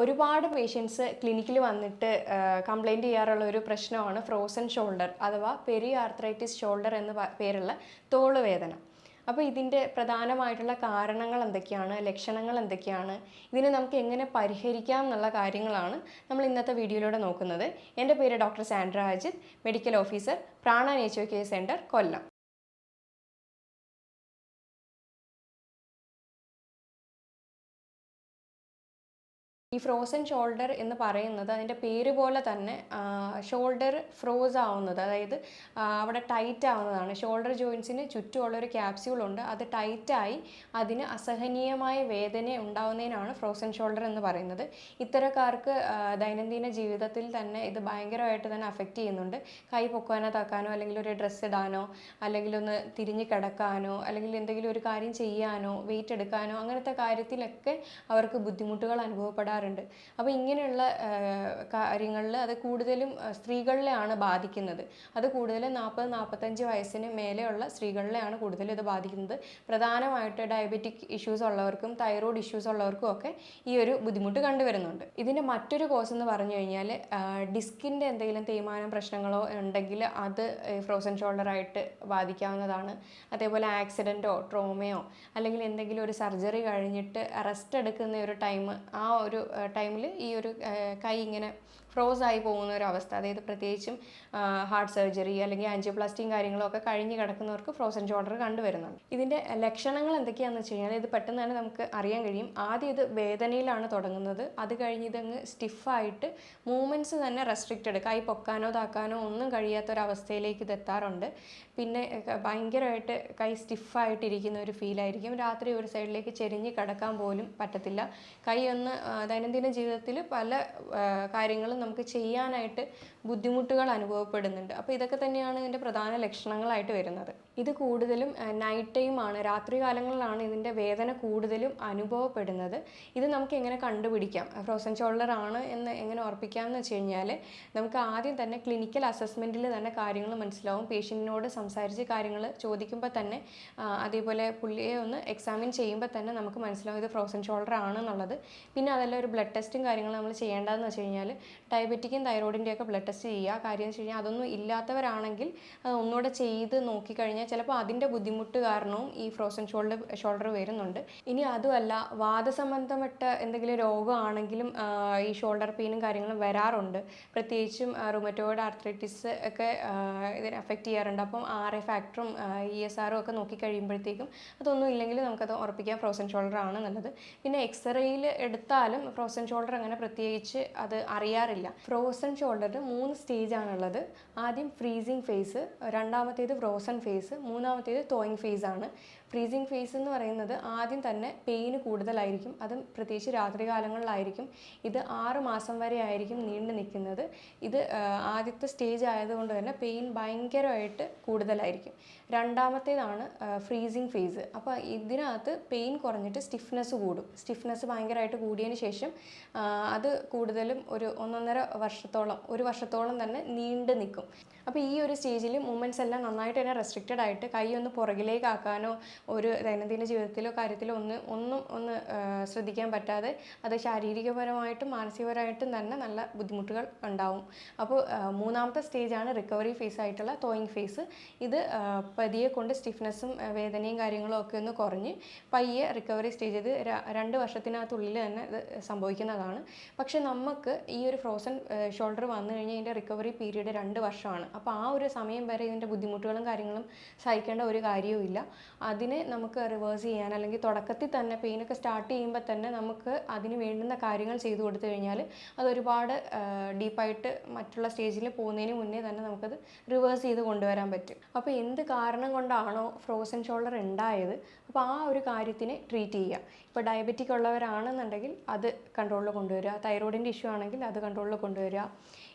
ഒരുപാട് പേഷ്യൻസ് ക്ലിനിക്കിൽ വന്നിട്ട് കംപ്ലൈന്റ് ചെയ്യാറുള്ള ഒരു പ്രശ്നമാണ് ഫ്രോസൺ ഷോൾഡർ അഥവാ പെരി ആർത്രൈറ്റിസ് ഷോൾഡർ എന്ന പേരുള്ള തോൾ വേദന. അപ്പോൾ ഇതിന്റെ പ്രധാനമായിട്ടുള്ള കാരണങ്ങൾ എന്തൊക്കെയാണ്? ലക്ഷണങ്ങൾ എന്തൊക്കെയാണ്? ഇതിനെ നമുക്ക് എങ്ങനെ പരിഹരിക്കാം എന്നുള്ള കാര്യങ്ങളാണ് നമ്മൾ ഇന്നത്തെ വീഡിയോയിലൂടെ നോക്കുന്നത്. എന്റെ പേര് doctor Sandra Ajith medical officer Prana nature care centre Kollam. ഈ ഫ്രോസൺ ഷോൾഡർ എന്ന് പറയുന്നത് അതിന്റെ പേര് പോലെ തന്നെ ഷോൾഡർ ഫ്രോസ് ആവുന്നത്. അതായത് അവിടെ ടൈറ്റ് ആവുന്നതാണ്. ഷോൾഡർ ജോയിൻസിന് ചുറ്റുമുള്ള ഒരു ക്യാപ്സ്യൂൾ ഉണ്ട്. അത് ടൈറ്റായി അതിന് അസഹനീയമായ വേദന ഉണ്ടാവുന്നതിനാണ് ഫ്രോസൺ ഷോൾഡർ എന്ന് പറയുന്നത്. ഇത്തരക്കാർക്ക് ദൈനംദിന ജീവിതത്തിൽ തന്നെ ഇത് ഭയങ്കരമായിട്ട് തന്നെ അഫക്റ്റ് ചെയ്യുന്നുണ്ട്. കൈ പൊക്കാനോ താക്കാനോ അല്ലെങ്കിൽ ഒരു ഡ്രസ്സ് ഇടാനോ അല്ലെങ്കിൽ ഒന്ന് തിരിഞ്ഞ് കിടക്കാനോ അല്ലെങ്കിൽ എന്തെങ്കിലും ഒരു കാര്യം ചെയ്യാനോ വെയിറ്റ് എടുക്കാനോ അങ്ങനത്തെ കാര്യത്തിലൊക്കെ അവർക്ക് ബുദ്ധിമുട്ടുകൾ അനുഭവപ്പെടാറുണ്ട്. അപ്പോൾ ഇങ്ങനെയുള്ള കാര്യങ്ങളിൽ അത് കൂടുതലും സ്ത്രീകളിലെയാണ് ബാധിക്കുന്നത്. അത് കൂടുതലും നാൽപ്പത് നാൽപ്പത്തഞ്ച് വയസ്സിന് മേലെയുള്ള സ്ത്രീകളിലെയാണ് കൂടുതലും ഇത് ബാധിക്കുന്നത്. പ്രധാനമായിട്ട് ഡയബറ്റിക് ഇഷ്യൂസ് ഉള്ളവർക്കും തൈറോയ്ഡ് ഇഷ്യൂസ് ഉള്ളവർക്കും ഒക്കെ ഈ ഒരു ബുദ്ധിമുട്ട് കണ്ടുവരുന്നുണ്ട്. ഇതിന്റെ മറ്റൊരു കോസ് എന്ന് പറഞ്ഞു കഴിഞ്ഞാൽ ഡിസ്കിന്റെ എന്തെങ്കിലും തേയ്മാനം പ്രശ്നങ്ങളോ ഉണ്ടെങ്കിൽ അത് ഫ്രോസൺ ഷോൾഡർ ആയിട്ട് ബാധിക്കാവുന്നതാണ്. അതേപോലെ ആക്സിഡന്റോ ട്രോമയോ അല്ലെങ്കിൽ എന്തെങ്കിലും ഒരു സർജറി കഴിഞ്ഞിട്ട് റെസ്റ്റ് എടുക്കുന്ന ഒരു ടൈം ആ ഒരു ടൈമിൽ ഈ ഒരു കൈ ഇങ്ങനെ ഫ്രോസ് ആയി പോകുന്ന ഒരു അവസ്ഥ. അതായത് പ്രത്യേകിച്ചും ഹാർട്ട് സർജറി അല്ലെങ്കിൽ ആൻജിയോപ്ലാസ്റ്റിയും കാര്യങ്ങളൊക്കെ കഴിഞ്ഞ് കിടക്കുന്നവർക്ക് ഫ്രോസൺ ഷോൾഡർ കണ്ടുവരുന്നുണ്ട്. ഇതിന്റെ ലക്ഷണങ്ങൾ എന്തൊക്കെയാണെന്ന് വെച്ച് കഴിഞ്ഞാൽ ഇത് പെട്ടെന്ന് തന്നെ നമുക്ക് അറിയാൻ കഴിയും. ആദ്യം ഇത് വേദനയിലാണ് തുടങ്ങുന്നത്. അത് കഴിഞ്ഞ് ഇതങ്ങ് സ്റ്റിഫായിട്ട് മൂവ്മെന്റ്സ് തന്നെ റെസ്ട്രിക്റ്റഡ് കൈ പൊക്കാനോ താക്കാനോ ഒന്നും കഴിയാത്തൊരവസ്ഥയിലേക്ക് ഒരു അവസ്ഥയിലേക്ക് ഇത് എത്താറുണ്ട്. പിന്നെ ഭയങ്കരമായിട്ട് കൈ സ്റ്റിഫായിട്ടിരിക്കുന്ന ഒരു ഫീലായിരിക്കും രാത്രി ഒരു സൈഡിലേക്ക് ചെരിഞ്ഞ് കിടക്കാൻ പോലും പറ്റത്തില്ല. കൈ ഒന്ന് ദൈനംദിന ജീവിതത്തിൽ പല കാര്യങ്ങളും നമുക്ക് ചെയ്യാനായിട്ട് ബുദ്ധിമുട്ടുകൾ അനുഭവപ്പെടുന്നുണ്ട്. അപ്പോൾ ഇതൊക്കെ തന്നെയാണ് ഇതിന്റെ പ്രധാന ലക്ഷണങ്ങളായിട്ട് വരുന്നത്. ഇത് കൂടുതലും നൈറ്റ് ടൈമാണ് രാത്രി കാലങ്ങളിലാണ് ഇതിന്റെ വേദന കൂടുതലും അനുഭവപ്പെടുന്നത്. ഇത് നമുക്ക് എങ്ങനെ കണ്ടുപിടിക്കാം? ഫ്രോസൺ ഷോൾഡർ ആണ് എന്ന് എങ്ങനെ ഉറപ്പിക്കാമെന്ന് വെച്ച് കഴിഞ്ഞാൽ നമുക്ക് ആദ്യം തന്നെ ക്ലിനിക്കൽ അസസ്മെന്റിൽ തന്നെ കാര്യങ്ങൾ മനസ്സിലാവും. പേഷ്യന്റിനോട് സംസാരിച്ച് കാര്യങ്ങൾ ചോദിക്കുമ്പോൾ തന്നെ അതേപോലെ പുള്ളിയെ ഒന്ന് എക്സാമിൻ ചെയ്യുമ്പോൾ തന്നെ നമുക്ക് മനസ്സിലാവും ഇത് ഫ്രോസൺ ഷോൾഡർ ആണെന്നുള്ളത് പിന്നെ അതല്ല ഒരു ബ്ലഡ് ടെസ്റ്റും കാര്യങ്ങളും നമ്മൾ ചെയ്യേണ്ടതെന്ന് വെച്ച് കഴിഞ്ഞാൽ ഡയബറ്റിക്കും തൈറോയിഡിന്റെയൊക്കെ ബ്ലഡ് ടെസ്റ്റ് ചെയ്യുക. കാര്യം വെച്ച് കഴിഞ്ഞാൽ അതൊന്നും ഇല്ലാത്തവരാണെങ്കിൽ ഒന്നുകൂടെ ചെയ്ത് നോക്കിക്കഴിഞ്ഞാൽ ചിലപ്പോൾ അതിന്റെ ബുദ്ധിമുട്ട് കാരണവും ഈ ഫ്രോസൺ ഷോൾഡർ ഷോൾഡർ വരുന്നുണ്ട്. ഇനി അതുമല്ല വാദസംബന്ധപ്പെട്ട എന്തെങ്കിലും രോഗമാണെങ്കിലും ഈ ഷോൾഡർ പെയിനും കാര്യങ്ങളും വരാറുണ്ട്. പ്രത്യേകിച്ചും റുമറ്റോയിഡ് ആർത്രൈറ്റിസ് ഒക്കെ ഇതിനെ അഫക്റ്റ് ചെയ്യാറുണ്ട്. അപ്പം ആർ എ ഫാക്ടറും ഇ എസ് ആറും ഒക്കെ നോക്കിക്കഴിയുമ്പോഴത്തേക്കും അതൊന്നും ഇല്ലെങ്കിൽ നമുക്കത് ഉറപ്പിക്കാം. ഫ്രോസൺ ഷോൾഡർ ആണ് എന്നുള്ളത് പിന്നെ എക്സ്റേയിൽ എടുത്താലും ഫ്രോസൺ ഷോൾഡർ അങ്ങനെ പ്രത്യേകിച്ച് അത് അറിയാറില്ല. ഫ്രോസൺ ഷോൾഡറിന് മൂന്ന് സ്റ്റേജ് ആണുള്ളത്. ആദ്യം ഫ്രീസിങ് ഫേസ് രണ്ടാമത്തേത് ഫ്രോസൺ ഫേസ് മൂന്നാമത്തേത് തോയിങ് ഫേസ് ആണ്. ഫ്രീസിങ് ഫേസ് എന്ന് പറയുന്നത് ആദ്യം തന്നെ പെയിന് കൂടുതലായിരിക്കും. അതും പ്രത്യേകിച്ച് രാത്രി കാലങ്ങളിലായിരിക്കും. ഇത് ആറ് മാസം വരെ ആയിരിക്കും നീണ്ടു നിൽക്കുന്നത്. ഇത് ആദ്യത്തെ സ്റ്റേജ് ആയതുകൊണ്ട് തന്നെ പെയിൻ ഭയങ്കരമായിട്ട് കൂടുതലായിരിക്കും. രണ്ടാമത്തേതാണ് ഫ്രീസിങ് ഫേസ് അപ്പോൾ ഇതിനകത്ത് പെയിൻ കുറഞ്ഞിട്ട് സ്റ്റിഫ്നെസ് കൂടും. സ്റ്റിഫ്നെസ് ഭയങ്കരമായിട്ട് കൂടിയതിന് ശേഷം അത് കൂടുതലും ഒരു ഒന്നൊന്നര വർഷത്തോളം ഒരു വർഷത്തോളം തന്നെ നീണ്ടു നിൽക്കും. അപ്പോൾ ഈ ഒരു സ്റ്റേജിൽ മൂമെന്റ്സ് എല്ലാം നന്നായിട്ട് തന്നെ റെസ്ട്രിക്റ്റഡ് ആയിട്ട് കൈ ഒന്ന് പുറകിലേക്ക് ആക്കാനോ ഒരു ദൈനംദിന ജീവിതത്തിലോ കാര്യത്തിലോ ഒന്ന് ഒന്നും ഒന്ന് ശ്രദ്ധിക്കാൻ പറ്റാതെ അത് ശാരീരികപരമായിട്ടും മാനസികപരമായിട്ടും തന്നെ നല്ല ബുദ്ധിമുട്ടുകൾ ഉണ്ടാവും. അപ്പോൾ മൂന്നാമത്തെ സ്റ്റേജാണ് റിക്കവറി ഫേസ് ആയിട്ടുള്ള തോയിങ് ഫേസ്. ഇത് പതിയെ കൊണ്ട് സ്റ്റിഫ്നെസ്സും വേദനയും കാര്യങ്ങളും ഒക്കെ ഒന്ന് കുറഞ്ഞ് പയ്യെ റിക്കവറി സ്റ്റേജ് ഇത് രണ്ട് വർഷത്തിനകത്തുള്ളിൽ തന്നെ ഇത് സംഭവിക്കുന്നതാണ്. പക്ഷേ നമുക്ക് ഈ ഒരു ഫ്രോസൺ ഷോൾഡർ വന്നു കഴിഞ്ഞാൽ ഇതിന്റെ റിക്കവറി പീരീഡ് രണ്ട് വർഷമാണ്. അപ്പോൾ ആ ഒരു സമയം വരെ ഇതിന്റെ ബുദ്ധിമുട്ടുകളും കാര്യങ്ങളും സഹിക്കേണ്ട ഒരു കാര്യവും ഇല്ല. അതിനെ നമുക്ക് റിവേഴ്സ് ചെയ്യാൻ അല്ലെങ്കിൽ തുടക്കത്തിൽ തന്നെ പെയിനൊക്കെ സ്റ്റാർട്ട് ചെയ്യുമ്പോൾ തന്നെ നമുക്ക് അതിന് വേണ്ടുന്ന കാര്യങ്ങൾ ചെയ്തു കൊടുത്തു കഴിഞ്ഞാൽ അത് ഒരുപാട് ഡീപ്പായിട്ട് മറ്റുള്ള സ്റ്റേജിൽ പോകുന്നതിന് മുന്നേ തന്നെ നമുക്കത് റിവേഴ്സ് ചെയ്ത് കൊണ്ടുവരാൻ പറ്റും. അപ്പോൾ എന്ത് കാരണം കൊണ്ടാണോ ഫ്രോസൺ ഷോൾഡർ ഉണ്ടായത്? അപ്പോൾ ആ ഒരു കാര്യത്തിനെ ട്രീറ്റ് ചെയ്യുക. ഇപ്പോൾ ഡയബറ്റിക് ഉള്ളവരാണെന്നുണ്ടെങ്കിൽ അത് കൺട്രോളിൽ കൊണ്ടുവരിക. തൈറോയിഡിന്റെ ഇഷ്യൂ ആണെങ്കിൽ അത് കൺട്രോളിൽ കൊണ്ടുവരിക.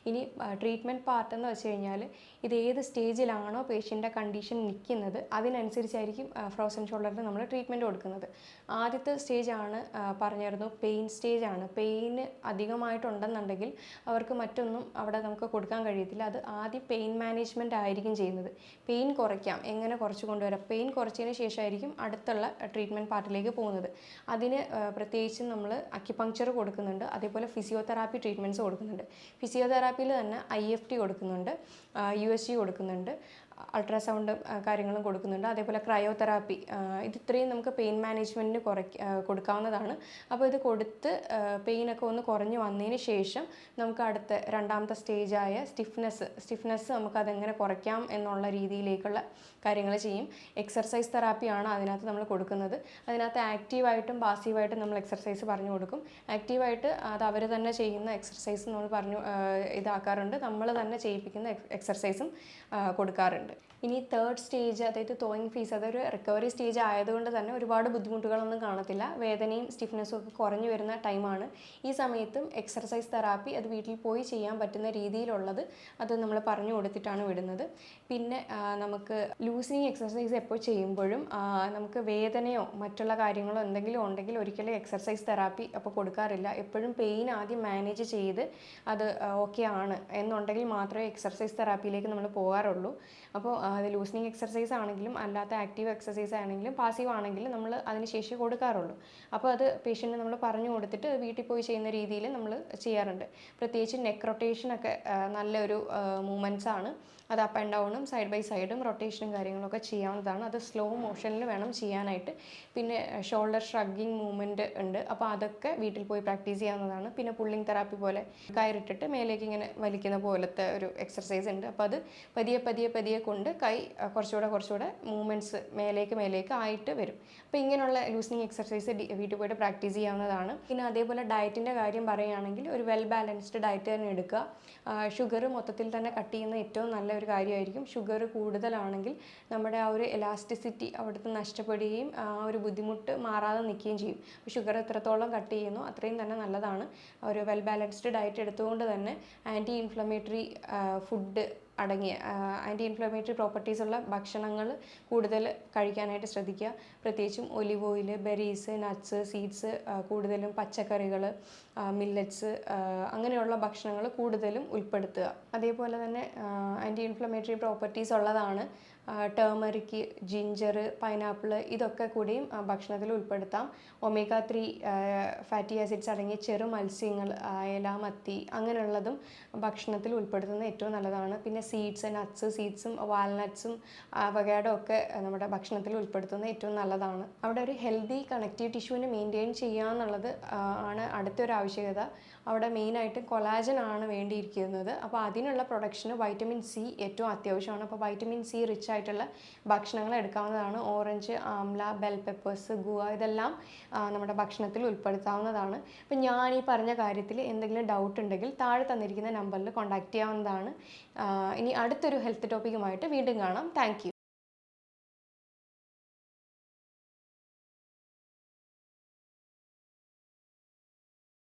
ഇനി ട്രീറ്റ്മെന്റ് പാർട്ട് എന്ന് വെച്ച് കഴിഞ്ഞാൽ ഇത് ഏത് സ്റ്റേജിലാണോ പേഷ്യന്റെ കണ്ടീഷൻ നിൽക്കുന്നത് അതിനനുസരിച്ചായിരിക്കും ഫ്രോസൺ ഷോൾഡറിന് നമ്മൾ ട്രീറ്റ്മെന്റ് കൊടുക്കുന്നത്. ആദ്യത്തെ സ്റ്റേജാണ് പറഞ്ഞിരുന്നു പെയിൻ സ്റ്റേജാണ് പെയിന് അധികമായിട്ടുണ്ടെന്നുണ്ടെങ്കിൽ അവർക്ക് മറ്റൊന്നും അവിടെ നമുക്ക് കൊടുക്കാൻ കഴിയത്തില്ല. അത് ആദ്യം പെയിൻ മാനേജ്മെന്റ് ആയിരിക്കും ചെയ്യുന്നത്. പെയിൻ കുറയ്ക്കാം. എങ്ങനെ കുറച്ച് കൊണ്ടുവരാം? പെയിൻ കുറച്ചതിന് ശേഷമായിരിക്കും അടുത്തുള്ള ട്രീറ്റ്മെന്റ് പാർട്ടിലേക്ക് പോകുന്നത്. അതിന് പ്രത്യേകിച്ചും നമ്മൾ അക്യുപങ്ക്ചർ കൊടുക്കുന്നുണ്ട്. അതേപോലെ ഫിസിയോതെറാപ്പി ട്രീറ്റ്മെന്റ്സ് കൊടുക്കുന്നുണ്ട്. ഫിസിയോതെറാപ്പിയിൽ തന്നെ ഐ എഫ് ടി കൊടുക്കുന്നുണ്ട് യു എസ് ജി കൊടുക്കുന്നുണ്ട്. അൾട്രാസൗണ്ട് കാര്യങ്ങളും കൊടുക്കുന്നുണ്ട്. അതേപോലെ ക്രയോതെറാപ്പി ഇത് ഇത്രയും നമുക്ക് പെയിൻ മാനേജ്മെന്റിന് കുറയ്ക്ക കൊടുക്കാവുന്നതാണ്. അപ്പോൾ ഇത് കൊടുത്ത് പെയിനൊക്കെ ഒന്ന് കുറഞ്ഞു വന്നതിന് ശേഷം നമുക്ക് അടുത്ത രണ്ടാമത്തെ സ്റ്റേജായ സ്റ്റിഫ്നെസ് സ്റ്റിഫ്നെസ് നമുക്ക് അതെങ്ങനെ കുറയ്ക്കാം എന്നുള്ള രീതിയിലേക്കുള്ള കാര്യങ്ങൾ ചെയ്യും. എക്സർസൈസ് തെറാപ്പിയാണ് അതിനകത്ത് നമ്മൾ കൊടുക്കുന്നത്. അതിനകത്ത് ആക്റ്റീവായിട്ടും പാസീവായിട്ടും നമ്മൾ എക്സർസൈസ് പറഞ്ഞു കൊടുക്കും. ആക്റ്റീവായിട്ട് അത് അവർ തന്നെ ചെയ്യുന്ന എക്സർസൈസ് നമ്മൾ പറഞ്ഞു ഇതാക്കാറുണ്ട്. നമ്മൾ തന്നെ ചെയ്യിപ്പിക്കുന്ന എക്സർസൈസും കൊടുക്കാറുണ്ട്. ചെയ്യാറുണ്ട് ഇനി തേർഡ് സ്റ്റേജ് അതായത് തോയിങ് ഫീസ് അതൊരു റിക്കവറി സ്റ്റേജ് ആയതുകൊണ്ട് തന്നെ ഒരുപാട് ബുദ്ധിമുട്ടുകളൊന്നും കാണത്തില്ല. വേദനയും സ്റ്റിഫ്നെസ്സും ഒക്കെ കുറഞ്ഞു വരുന്ന ടൈമാണ് ഈ സമയത്തും എക്സർസൈസ് തെറാപ്പി അത് വീട്ടിൽ പോയി ചെയ്യാൻ പറ്റുന്ന രീതിയിലുള്ളത് അത് നമ്മൾ പറഞ്ഞു കൊടുത്തിട്ടാണ് വിടുന്നത്. പിന്നെ നമുക്ക് ലൂസിങ് എക്സർസൈസ് എപ്പോൾ ചെയ്യുമ്പോഴും നമുക്ക് വേദനയോ മറ്റുള്ള കാര്യങ്ങളോ എന്തെങ്കിലും ഉണ്ടെങ്കിൽ ഒരിക്കലും എക്സർസൈസ് തെറാപ്പി അപ്പോൾ കൊടുക്കാറില്ല. എപ്പോഴും പെയിൻ ആദ്യം മാനേജ് ചെയ്ത് അത് ഓക്കെ ആണ് എന്നുണ്ടെങ്കിൽ മാത്രമേ എക്സർസൈസ് തെറാപ്പിയിലേക്ക് നമ്മൾ പോകാറുള്ളൂ. അപ്പോൾ അത് ലൂസ്നിങ് എക്സർസൈസ് ആണെങ്കിലും അല്ലാത്ത ആക്റ്റീവ് എക്സർസൈസ് ആണെങ്കിലും പാസീവ് ആണെങ്കിലും നമ്മൾ അതിന് ശേഷി കൊടുക്കാറുള്ളൂ. അപ്പോൾ അത് പേഷ്യന്റിന് നമ്മൾ പറഞ്ഞു കൊടുത്തിട്ട് വീട്ടിൽ പോയി ചെയ്യുന്ന രീതിയിൽ നമ്മൾ ചെയ്യാറുണ്ട്. പ്രത്യേകിച്ച് നെക്ക് റൊട്ടേഷനൊക്കെ നല്ലൊരു മൂമെന്റ്സ് ആണ്. അത് അപ്പ് ആൻഡ് ഡൗണും സൈഡ് ബൈ സൈഡും റൊട്ടേഷനും കാര്യങ്ങളൊക്കെ ചെയ്യാവുന്നതാണ്. അത് സ്ലോ മോഷനിൽ വേണം ചെയ്യാനായിട്ട്. പിന്നെ ഷോൾഡർ ഷ്രഗിങ് മൂവ്മെന്റ് ഉണ്ട്. അപ്പോൾ അതൊക്കെ വീട്ടിൽ പോയി പ്രാക്ടീസ് ചെയ്യാവുന്നതാണ്. പിന്നെ പുള്ളിങ് തെറാപ്പി പോലെ കയറിട്ടിട്ട് മേലേക്ക് ഇങ്ങനെ വലിക്കുന്ന പോലത്തെ ഒരു എക്സർസൈസ് ഉണ്ട്. അപ്പോൾ അത് പതിയെ പതിയെ പതിയെ കൊണ്ട് കൈ കുറച്ചുകൂടെ കുറച്ചുകൂടെ മൂവ്മെന്റ്സ് മേലേക്ക് മേലേക്ക് ആയിട്ട് വരും. അപ്പോൾ ഇങ്ങനെയുള്ള ലൂസിനിങ് എക്സർസൈസ് വീട്ടിൽ പോയിട്ട് പ്രാക്ടീസ് ചെയ്യാവുന്നതാണ്. പിന്നെ അതേപോലെ ഡയറ്റിന്റെ കാര്യം പറയുകയാണെങ്കിൽ ഒരു വെൽ ബാലൻസ്ഡ് ഡയറ്റ് തന്നെ എടുക്കുക. ഷുഗർ മൊത്തത്തിൽ തന്നെ കട്ട് ചെയ്യുന്ന ഏറ്റവും നല്ല ഒരു കാര്യമായിരിക്കും. ഷുഗർ കൂടുതലാണെങ്കിൽ നമ്മുടെ ആ ഒരു എലാസ്റ്റിസിറ്റി അവിടുത്തെ നഷ്ടപ്പെടുകയും ആ ഒരു ബുദ്ധിമുട്ട് മാറാതെ നിൽക്കുകയും ചെയ്യും. അപ്പോൾ ഷുഗർ എത്രത്തോളം കട്ട് ചെയ്യുന്നു അത്രയും തന്നെ നല്ലതാണ്. ഒരു വെൽ ബാലൻസ്ഡ് ഡയറ്റ് എടുത്തുകൊണ്ട് തന്നെ ആന്റി ഇൻഫ്ലമേറ്ററി ഫുഡ് അടങ്ങിയ ആന്റി ഇൻഫ്ലമേറ്ററി പ്രോപ്പർട്ടീസ് ഉള്ള ഭക്ഷണങ്ങൾ കൂടുതൽ കഴിക്കാനായിട്ട് ശ്രദ്ധിക്കുക. പ്രത്യേകിച്ചും olive oil berries nuts seeds കൂടുതലും പച്ചക്കറികൾ മില്ലറ്റ്സ് അങ്ങനെയുള്ള ഭക്ഷണങ്ങൾ കൂടുതലും ഉൾപ്പെടുത്തുക. അതേപോലെ തന്നെ ആന്റി ഇൻഫ്ലമേറ്ററി പ്രോപ്പർട്ടീസ് ഉള്ളതാണ് ടേമറിക്ക് ജിഞ്ചർ പൈനാപ്പിൾ ഇതൊക്കെ കൂടിയും ഭക്ഷണത്തിൽ ഉൾപ്പെടുത്താം. ഒമേഗ ത്രീ ഫാറ്റി ആസിഡ്സ് അടങ്ങിയ ചെറു മത്സ്യങ്ങൾ അയല മത്തി അങ്ങനെയുള്ളതും ഭക്ഷണത്തിൽ ഉൾപ്പെടുത്തുന്നത് ഏറ്റവും നല്ലതാണ്. പിന്നെ സീഡ്സ് നട്ട്സ് സീഡ്സും വാൽനട്ട്സും അവഗാഡോ ഒക്കെ നമ്മുടെ ഭക്ഷണത്തിൽ ഉൾപ്പെടുത്തുന്നത് ഏറ്റവും നല്ലതാണ്. അവിടെ ഒരു ഹെൽത്തി കണക്റ്റീവ് ടിഷ്യൂവിനെ മെയിന്റെയിൻ ചെയ്യുക എന്നുള്ളത് ആണ് അടുത്തൊരു ആവശ്യകത. അവിടെ മെയിനായിട്ട് കൊലാജൻ ആണ് വേണ്ടിയിരിക്കുന്നത്. അപ്പോൾ അതിനുള്ള പ്രൊഡക്ഷന് വൈറ്റമിൻ സി ഏറ്റവും അത്യാവശ്യമാണ്. അപ്പോൾ വൈറ്റമിൻ സി റിച്ച് ആയിട്ടുള്ള ഭക്ഷണങ്ങൾ എടുക്കാവുന്നതാണ്. Orange amla bell peppers guava ഇതെല്ലാം നമ്മുടെ ഭക്ഷണത്തിൽ ഉൾപ്പെടുത്താവുന്നതാണ്. അപ്പം ഞാൻ ഈ പറഞ്ഞ കാര്യത്തിൽ എന്തെങ്കിലും ഡൗട്ട് ഉണ്ടെങ്കിൽ താഴെ തന്നിരിക്കുന്ന നമ്പറിൽ കോൺടാക്റ്റ് ചെയ്യാവുന്നതാണ്. ഇനി അടുത്തൊരു ഹെൽത്ത് ടോപ്പിക്കുമായിട്ട് വീണ്ടും കാണാം. താങ്ക്